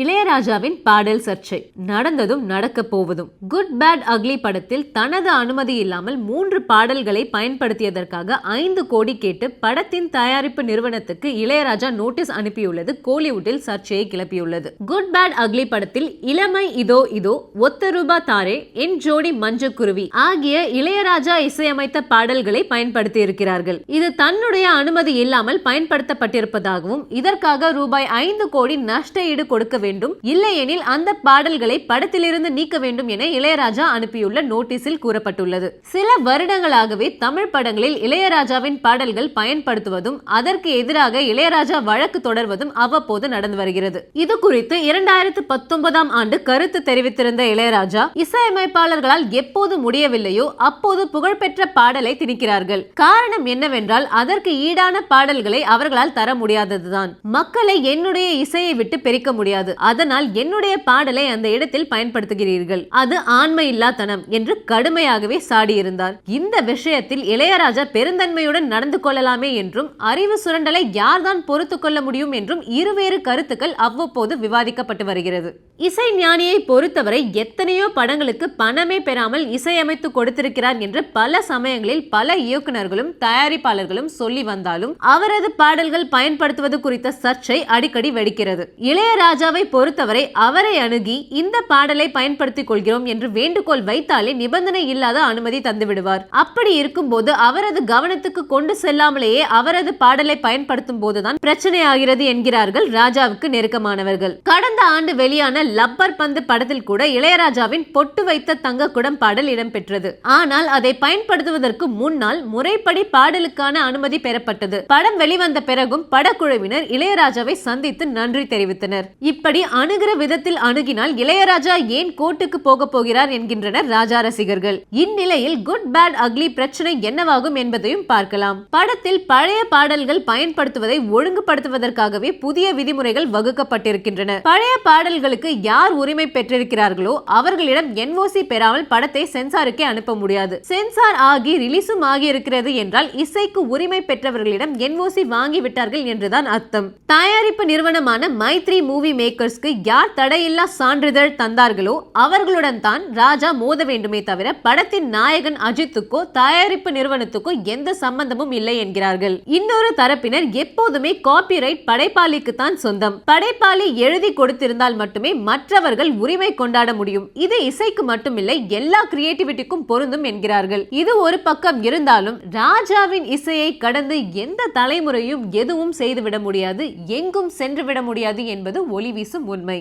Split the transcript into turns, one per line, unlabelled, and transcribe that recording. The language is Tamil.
இளையராஜாவின் பாடல் சர்ச்சை. நடந்ததும் நடக்க போவதும். குட் பேட் அக்லி படத்தில் தனது அனுமதி இல்லாமல் மூன்று பாடல்களை பயன்படுத்தியதற்காக ஐந்து கோடி கேட்டு படத்தின் தயாரிப்பு நிறுவனத்துக்கு இளையராஜா நோட்டீஸ் அனுப்பியுள்ளது. கோலிவுட்டில் சர்ச்சையை கிளப்பியுள்ளது. குட் பேட் அக்லி படத்தில் இளமை இதோ இதோ ஒத்த ரூபா தாரே என் ஜோடி மஞ்ச குருவி ஆகிய இளையராஜா இசையமைத்த பாடல்களை பயன்படுத்தி இருக்கிறார்கள் இது தன்னுடைய அனுமதி இல்லாமல் பயன்படுத்தப்பட்டிருப்பதாகவும் இதற்காக ரூபாய் ஐந்து கோடி நஷ்ட ஈடு கொடுக்க வேண்டும். இல்லையெனில் அந்த பாடல்களை படத்திலிருந்து நீக்க வேண்டும் என இளையராஜா அனுப்பியுள்ள நோட்டீஸில் கூறப்பட்டுள்ளது. சில வருடங்களாகவே தமிழ் படங்களில் இளையராஜாவின் பாடல்கள் பயன்படுத்துவதும் அதற்கு எதிராக இளையராஜா வழக்கு தொடர்வதும் அவ்வப்போது நடந்து வருகிறது. இது குறித்து இரண்டாயிரத்து பத்தொன்பதாம் ஆண்டு கருத்து தெரிவித்திருந்த இளையராஜா இசையமைப்பாளர்களால் எப்போது முடியவில்லையோ அப்போது புகழ்பெற்ற பாடலை திணிக்கிறார்கள். காரணம் என்னவென்றால் அதற்கு ஈடான பாடல்களை அவர்களால் தர முடியாததுதான். மக்களை என்னுடைய இசையை விட்டு பிரிக்க முடியாது. அதனால் என்னுடைய பாடலை அந்த இடத்தில் பயன்படுத்துகிறீர்கள். அது ஆண்மை என்று கடுமையாகவே சாடியிருந்தார். இந்த விஷயத்தில் இளையராஜா பெருந்தன்மையுடன் நடந்து கொள்ளலாமே என்றும் அறிவு சுரண்டலை யார்தான் பொறுத்து கொள்ள முடியும் என்றும் இருவேறு கருத்துக்கள் அவ்வப்போது விவாதிக்கப்பட்டு வருகிறது. இசை ஞானியை பொறுத்தவரை எத்தனையோ படங்களுக்கு பணமே பெறாமல் இசையமைத்து கொடுத்திருக்கிறார் என்று பல சமயங்களில் பல இயக்குனர்களும் தயாரிப்பாளர்களும் சொல்லி வந்தாலும் அவரது பாடல்கள் பயன்படுத்துவது குறித்த சர்ச்சை அடிக்கடி வெடிக்கிறது. இளையராஜாவை பொறுத்தவரை அவரை அணுகி இந்த பாடலை பயன்படுத்திக் கொள்கிறோம் என்று வேண்டுகோள் வைத்தாலே நிபந்தனை இல்லாத அனுமதி தந்துவிடுவார் அப்படி இருக்கும்போது அவரது கவனத்துக்கு கொண்டு செல்லாமலேயே அவரது பாடலை பயன்படுத்தும் போதுதான் பிரச்சனை ஆகிறது என்கிறார்கள் ராஜாவுக்கு நெருக்கமானவர்கள். கடந்த ஆண்டு வெளியான லப்பர் பந்து படத்தில் கூட இளையராஜாவின் பொட்டு வைத்த தங்க குடம் பாடல் இடம்பெற்றது. ஆனால் அதை பயன்படுத்துவதற்கு முன்னால் முறைப்படி பாடலுக்கான அனுமதி பெறப்பட்டது. படம் வெளிவந்த பிறகும் படக்குழுவினர் இளையராஜாவை சந்தித்து நன்றி தெரிவித்தனர். இப்படி அணுகிற விதத்தில் அணுகினால் இளையராஜா ஏன் கோர்ட்டுக்கு போக போகிறார் என்கின்றனர் ராஜா ரசிகர்கள் இந்நிலையில் குட் பேட் அக்லி பிரச்சனை என்னவாகும் என்பதையும் பார்க்கலாம். படத்தில் பழைய பாடல்கள் பயன்படுத்துவதை ஒழுங்குபடுத்துவதற்காகவே புதிய விதிமுறைகள் வகுக்கப்பட்டிருக்கின்றன. பழைய பாடல்களுக்கு யார் உரிமை பெற்றிருக்கிறார்களோ அவர்களிடம் என்ஓசி பெறாமல் படத்தை சென்சாருக்கே அனுப்ப முடியாது. சென்சார் ஆகி ரிலீஸும் ஆகி இருக்கிறது என்றால் இசைக்கு உரிமை பெற்றவர்களிடம் என்ஓசி வாங்கி விட்டார்கள் என்றுதான் அர்த்தம். தயாரிப்பு நிறுவனமான மைத்ரி மூவி மேக்கர் மேக்கர்ஸ்க்கு யார் தடையில்லா சான்றிதழ் தந்தார்களோ அவர்களுடன் தான் ராஜா மோத வேண்டுமே தவிர படத்தின் நாயகன் அஜித்துக்கோ தயாரிப்பு நிறுவனத்துக்கோ எந்த சம்பந்தமும் இல்லை என்கிறார்கள். இன்னொரு தரப்பினர் எப்போதுமே காப்பிரைட் படைப்பாளிக்கு தான் சொந்தம். படைப்பாளி எழுதி கொடுத்திருந்தால் மட்டுமே மற்றவர்கள் உரிமை கொண்டாட முடியும். இது இசைக்கு மட்டுமில்லை எல்லா கிரியேட்டிவிட்டிக்கும் பொருந்தும் என்கிறார்கள். இது ஒரு பக்கம் இருந்தாலும் ராஜாவின் இசையை கடந்து எந்த தலைமுறையும் எதுவும் செய்துவிட முடியாது எங்கும் சென்றுவிட முடியாது என்பது ஒளி வீசும் உண்மை